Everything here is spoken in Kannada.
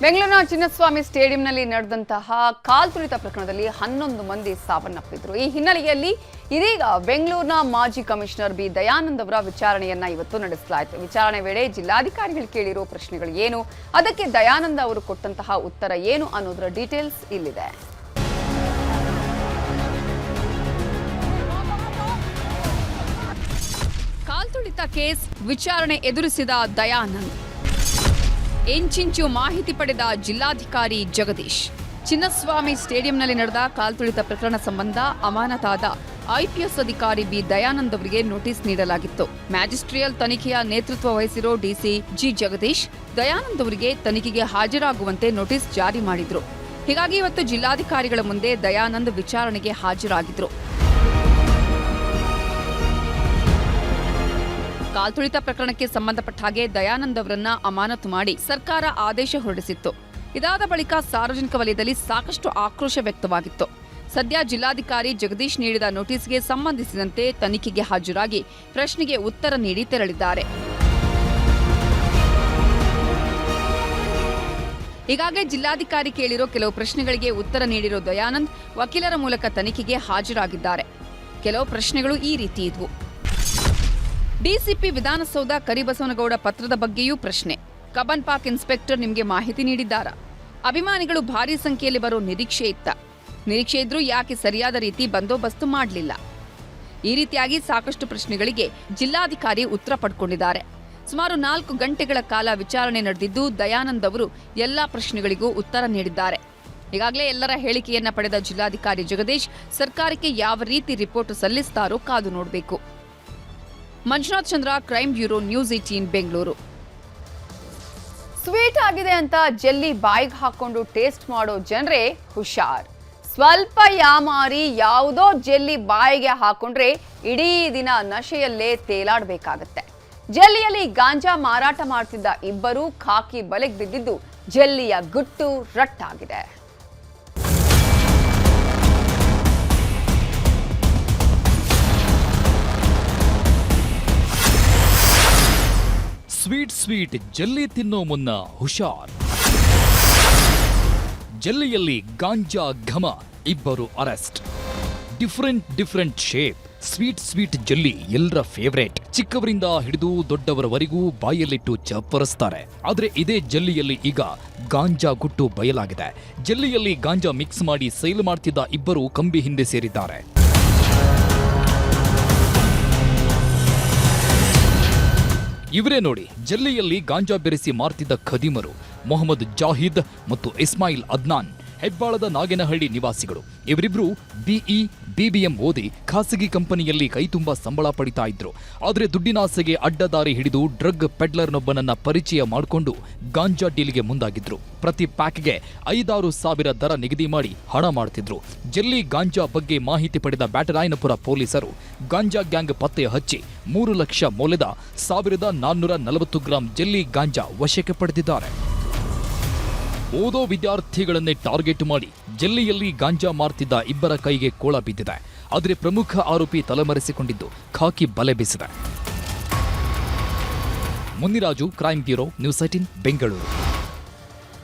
ಬೆಂಗಳೂರಿನ ಚಿನ್ನಸ್ವಾಮಿ ಸ್ಟೇಡಿಯಂನಲ್ಲಿ ನಡೆದಂತಹ ಕಾಲ್ತುಳಿತ ಪ್ರಕರಣದಲ್ಲಿ ಹನ್ನೊಂದು ಮಂದಿ ಸಾವನ್ನಪ್ಪಿದ್ರು. ಈ ಹಿನ್ನೆಲೆಯಲ್ಲಿ ಇದೀಗ ಬೆಂಗಳೂರಿನ ಮಾಜಿ ಕಮಿಷನರ್ ಬಿ. ದಯಾನಂದ್ ಅವರ ವಿಚಾರಣೆಯನ್ನ ಇವತ್ತು ನಡೆಸಲಾಯಿತು. ವಿಚಾರಣೆ ವೇಳೆ ಜಿಲ್ಲಾಧಿಕಾರಿಗಳು ಕೇಳಿರೋ ಪ್ರಶ್ನೆಗಳು ಏನು? ಅದಕ್ಕೆ ದಯಾನಂದ ಅವರು ಕೊಟ್ಟಂತಹ ಉತ್ತರ ಏನು ಅನ್ನೋದರ ಡೀಟೇಲ್ಸ್ ಇಲ್ಲಿದೆ. ಕಾಲ್ತುಳಿತ ಕೇಸ್ ವಿಚಾರಣೆ ಎದುರಿಸಿದ ದಯಾನಂದ್. ಎಂಚಿಂಚು ಮಾಹಿತಿ ಪಡೆದ ಜಿಲ್ಲಾಧಿಕಾರಿ ಜಗದೀಶ್. ಚಿನ್ನಸ್ವಾಮಿ ಸ್ಟೇಡಿಯಂನಲ್ಲಿ ನಡೆದ ಕಾಲ್ತುಳಿತ ಪ್ರಕರಣ ಸಂಬಂಧ ಅಮಾನತಾದ ಐಪಿಎಸ್ ಅಧಿಕಾರಿ ಬಿ ದಯಾನಂದ್ ಅವರಿಗೆ ನೋಟಿಸ್ ನೀಡಲಾಗಿತ್ತು. ಮ್ಯಾಜಿಸ್ಟ್ರಿಯಲ್ ತನಿಖೆಯ ನೇತೃತ್ವ ವಹಿಸಿರೋ ಡಿಸಿ ಜಿ ಜಗದೀಶ್ ದಯಾನಂದ್ ಅವರಿಗೆ ತನಿಖೆಗೆ ಹಾಜರಾಗುವಂತೆ ನೋಟಿಸ್ ಜಾರಿ ಮಾಡಿದ್ರು. ಹೀಗಾಗಿ ಇವತ್ತು ಜಿಲ್ಲಾಧಿಕಾರಿಗಳ ಮುಂದೆ ದಯಾನಂದ್ ವಿಚಾರಣೆಗೆ ಹಾಜರಾಗಿದ್ರು. ಕಾಲ್ತುಳಿತ ಪ್ರಕರಣಕ್ಕೆ ಸಂಬಂಧಪಟ್ಟ ಹಾಗೆ ದಯಾನಂದ್ ಅವರನ್ನ ಅಮಾನತು ಮಾಡಿ ಸರ್ಕಾರ ಆದೇಶ ಹೊರಡಿಸಿತ್ತು. ಇದಾದ ಬಳಿಕ ಸಾರ್ವಜನಿಕ ವಲಯದಲ್ಲಿ ಸಾಕಷ್ಟು ಆಕ್ರೋಶ ವ್ಯಕ್ತವಾಗಿತ್ತು. ಸದ್ಯ ಜಿಲ್ಲಾಧಿಕಾರಿ ಜಗದೀಶ್ ನೀಡಿದ ನೋಟಿಸ್ಗೆ ಸಂಬಂಧಿಸಿದಂತೆ ತನಿಖೆಗೆ ಹಾಜರಾಗಿ ಪ್ರಶ್ನೆಗೆ ಉತ್ತರ ನೀಡಿ ತೆರಳಿದ್ದಾರೆ. ಈಗಾಗಲೇ ಜಿಲ್ಲಾಧಿಕಾರಿ ಕೇಳಿರೋ ಕೆಲವು ಪ್ರಶ್ನೆಗಳಿಗೆ ಉತ್ತರ ನೀಡಿರೋ ದಯಾನಂದ್, ವಕೀಲರ ಮೂಲಕ ತನಿಖೆಗೆ ಹಾಜರಾಗಿದ್ದಾರೆ. ಕೆಲವು ಪ್ರಶ್ನೆಗಳು ಈ ರೀತಿ ಇದ್ವು. ಡಿಸಿಪಿ ವಿಧಾನಸೌಧ ಕರಿಬಸವನಗೌಡ ಪತ್ರದ ಬಗ್ಗೆಯೂ ಪ್ರಶ್ನೆ. ಕಬನ್ ಪಾರ್ಕ್ ಇನ್ಸ್ಪೆಕ್ಟರ್ ನಿಮಗೆ ಮಾಹಿತಿ ನೀಡಿದ್ದಾರಾ? ಅಭಿಮಾನಿಗಳು ಭಾರೀ ಸಂಖ್ಯೆಯಲ್ಲಿ ಬರೋ ನಿರೀಕ್ಷೆ ಇತ್ತ. ನಿರೀಕ್ಷೆ ಇದ್ರೂ ಯಾಕೆ ಸರಿಯಾದ ರೀತಿ ಬಂದೋಬಸ್ತು ಮಾಡಲಿಲ್ಲ? ಈ ರೀತಿಯಾಗಿ ಸಾಕಷ್ಟು ಪ್ರಶ್ನೆಗಳಿಗೆ ಜಿಲ್ಲಾಧಿಕಾರಿ ಉತ್ತರ ಪಡ್ಕೊಂಡಿದ್ದಾರೆ. ಸುಮಾರು ನಾಲ್ಕು ಗಂಟೆಗಳ ಕಾಲ ವಿಚಾರಣೆ ನಡೆದಿದ್ದು ದಯಾನಂದ್ ಅವರು ಎಲ್ಲಾ ಪ್ರಶ್ನೆಗಳಿಗೂ ಉತ್ತರ ನೀಡಿದ್ದಾರೆ. ಈಗಾಗಲೇ ಎಲ್ಲರ ಹೇಳಿಕೆಯನ್ನ ಪಡೆದ ಜಿಲ್ಲಾಧಿಕಾರಿ ಜಗದೀಶ್, ಸರ್ಕಾರಕ್ಕೆ ಯಾವ ರೀತಿ ರಿಪೋರ್ಟ್ ಸಲ್ಲಿಸ್ತಾರೋ ಕಾದು ನೋಡಬೇಕು. Manjunath Chandra, crime bureau, news eighteen Bengaluru. Sweet ಆಗಿದೆ ಅಂತ ಜೆಲ್ಲಿ ಬಾಯಿಗೆ ಹಾಕೊಂಡು ಟೇಸ್ಟ್ ಮಾಡೋ ಜನರೇ ಹುಷಾರ್. ಸ್ವಲ್ಪ ಯಾಮಾರಿ ಯಾವುದೋ ಜೆಲ್ಲಿ ಬಾಯಿಗೆ ಹಾಕೊಂಡ್ರೆ ಇಡೀ ದಿನ ನಶೆಯಲ್ಲೇ ತೇಲಾಡಬೇಕಾಗತ್ತೆ. ಜೆಲ್ಲಿಯಲ್ಲಿ ಗಾಂಜಾ ಮಾರಾಟ ಮಾಡ್ತಿದ್ದ ಇಬ್ಬರು ಖಾಕಿ ಬಲೆಗೆ ಬಿದ್ದಿದ್ದು ಜೆಲ್ಲಿಯ ಗುಟ್ಟು ರಟ್ಟಾಗಿದೆ. ಸ್ವೀಟ್ ಸ್ವೀಟ್ ಜಲ್ಲಿ ತಿನ್ನೋ ಮುನ್ನ ಹುಷಾರ್. ಜಲ್ಲಿಯಲ್ಲಿ ಗಾಂಜಾ ಘಮ, ಇಬ್ಬರು arrest. Different different shape, sweet sweet jelly ಎಲ್ಲರ ಫೇವ್ರೇಟ್. ಚಿಕ್ಕವರಿಂದ ಹಿಡಿದು ದೊಡ್ಡವರವರೆಗೂ ಬಾಯಲ್ಲಿಟ್ಟು ಚಪ್ಪರಿಸ್ತಾರೆ. ಆದರೆ ಇದೇ ಜಲ್ಲಿಯಲ್ಲಿ ಈಗ ಗಾಂಜಾ ಗುಟ್ಟು ಬಯಲಾಗಿದೆ. ಜಲ್ಲಿಯಲ್ಲಿ ಗಾಂಜಾ ಮಿಕ್ಸ್ ಮಾಡಿ ಸೇಲ್ ಮಾಡ್ತಿದ್ದ ಇಬ್ಬರು ಕಂಬಿ ಹಿಂದೆ ಸೇರಿದ್ದಾರೆ. ಇವರೇ ನೋಡಿ ಜಲ್ಲಿಯಲ್ಲಿ ಗಾಂಜಾ ಬೆರೆಸಿ ಮಾರ್ತಿದ್ದ ಖದೀಮರು ಮೊಹಮ್ಮದ್ ಜಾಹಿದ್ ಮತ್ತು ಇಸ್ಮಾಯಿಲ್ ಅದ್ನಾನ್. ಹೆಬ್ಬಾಳದ ನಾಗೇನಹಳ್ಳಿ ನಿವಾಸಿಗಳು. ಇವರಿಬ್ರು ಬಿಇ ಬಿಬಿಎಂ ಓದಿ ಖಾಸಗಿ ಕಂಪನಿಯಲ್ಲಿ ಕೈತುಂಬ ಸಂಬಳ ಪಡಿತಾ ಇದ್ರು. ಆದರೆ ದುಡ್ಡಿನಾಸೆಗೆ ಅಡ್ಡದಾರಿ ಹಿಡಿದು ಡ್ರಗ್ ಪೆಡ್ಲರ್ನೊಬ್ಬನನ್ನ ಪರಿಚಯ ಮಾಡಿಕೊಂಡು ಗಾಂಜಾ ಡೀಲ್ಗೆ ಮುಂದಾಗಿದ್ರು. ಪ್ರತಿ ಪ್ಯಾಕ್ಗೆ ಐದಾರು ಸಾವಿರ ದರ ನಿಗದಿ ಮಾಡಿ ಹಣ ಮಾಡ್ತಿದ್ರು. ಜಲ್ಲಿ ಗಾಂಜಾ ಬಗ್ಗೆ ಮಾಹಿತಿ ಪಡೆದ ಬ್ಯಾಟರಾಯನಪುರ ಪೊಲೀಸರು ಗಾಂಜಾ ಗ್ಯಾಂಗ್ ಪತ್ತೆ ಹಚ್ಚಿ ಮೂರು ಲಕ್ಷ ಮೌಲ್ಯದ ಸಾವಿರದ ನಾನ್ನೂರ ನಲವತ್ತು ಗ್ರಾಂ ಜಲ್ಲಿ ಗಾಂಜಾ ವಶಕ್ಕೆ ಪಡೆದಿದ್ದಾರೆ. ಓದೋ ವಿದ್ಯಾರ್ಥಿಗಳನ್ನೇ ಟಾರ್ಗೆಟ್ ಮಾಡಿ ಜಿಲ್ಲೆಯಲ್ಲಿ ಗಾಂಜಾ ಮಾರ್ತಿದ್ದ ಇಬ್ಬರ ಕೈಗೆ ಕೋಳ ಬಿದ್ದಿದೆ. ಆದರೆ ಪ್ರಮುಖ ಆರೋಪಿ ತಲೆಮರೆಸಿಕೊಂಡಿದ್ದು ಖಾಕಿ ಬಲೆ ಬೀಸಿದೆ. Muniraju crime bureau, news eighteen Bengaluru.